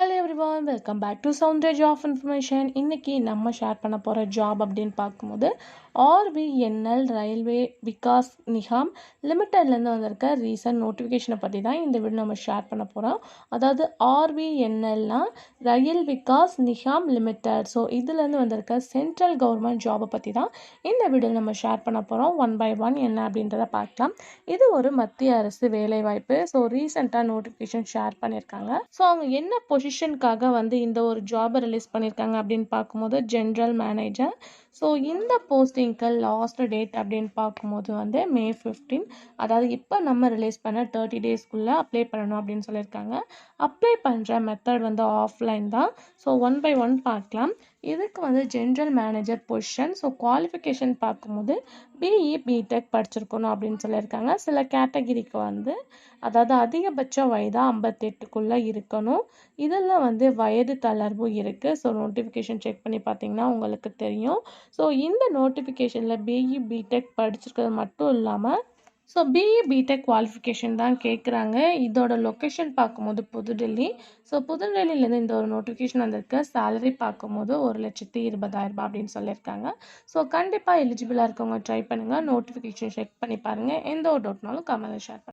Hello everyone welcome back to soundage of information இன்றைக்கி நம்ம share பண்ண போகிற ஜாப் அப்படின்னு பார்க்கும்போது ஆர்விஎன்எல் ரயில்வே விகாஸ் நிகாம் லிமிட்டட்லேருந்து வந்திருக்க ரீசன்ட் நோட்டிஃபிகேஷனை பற்றி தான் இந்த வீடு நம்ம ஷேர் பண்ண போகிறோம் அதாவது ஆர்விஎன்எல்னா rail Vikas Nigam limited so இதுலேருந்து வந்திருக்க சென்ட்ரல் கவர்மெண்ட் ஜாபை பற்றி தான் இந்த வீடியோ நம்ம ஷேர் பண்ண போகிறோம் ஒன் பை ஒன் என்ன அப்படின்றத பார்க்கலாம். இது ஒரு மத்திய அரசு வேலைவாய்ப்பு. ஸோ ரீசெண்டாக நோட்டிஃபிகேஷன் ஷேர் பண்ணியிருக்காங்க ஸோ அவங்க என்ன பொசிஷனுக்காக வந்து இந்த ஒரு ஜாபை ரிலீஸ் பண்ணியிருக்காங்க அப்படின்னு பார்க்கும்போது ஜென்ரல் மேனேஜர் ஸோ இந்த போஸ்டிங்க்கு லாஸ்ட் டேட் அப்படின்னு பார்க்கும்போது வந்து மே ஃபிஃப்டீன் அதாவது இப்போ நம்ம ரிலீஸ் பண்ண தேர்ட்டி டேஸ்க்குள்ளே அப்ளை பண்ணணும் அப்படின்னு சொல்லியிருக்காங்க. அப்ளை பண்ணுற மெத்தட் வந்து ஆஃப்லைன் தான். ஸோ ஒன் பை ஒன் பார்க்கலாம். இதுக்கு வந்து general manager position so qualification பார்க்கும்போது பிஇ பிடெக் படிச்சிருக்கணும் அப்படின்னு சொல்லியிருக்காங்க. சில கேட்டகிரிக்கு வந்து அதாவது அதிகபட்ச வயதாக ஐம்பத்தெட்டுக்குள்ளே இருக்கணும். இதில் வந்து வயது தளர்வு இருக்குது ஸோ நோட்டிஃபிகேஷன் செக் பண்ணி பார்த்தீங்கன்னா உங்களுக்கு தெரியும். ஸோ இந்த நோட்டிஃபிகேஷனில் பிஇ பிடெக் படிச்சிருக்கிறது மட்டும் இல்லாமல் ஸோ பிஇ பிடெக் குவாலிஃபிகேஷன் தான் கேட்குறாங்க இதோட லொக்கேஷன் பார்க்கும்போது புதுடெல்லி. ஸோ புதுடெல்லியிலேருந்து இந்த ஒரு நோட்டிஃபிகேஷன் வந்திருக்கு. சேலரி பார்க்கும்போது ஒரு லட்சத்தி இருபதாயிரரூபா அப்படின்னு சொல்லியிருக்காங்க. ஸோ கண்டிப்பாக எலிஜிபிளாக இருக்கவங்க ட்ரை பண்ணுங்கள் நோட்டிஃபிகேஷன் செக் பண்ணி பாருங்கள் எந்த ஒரு டவுட்னாலும் கமெண்ட்டில் ஷேர் பண்ணுங்கள்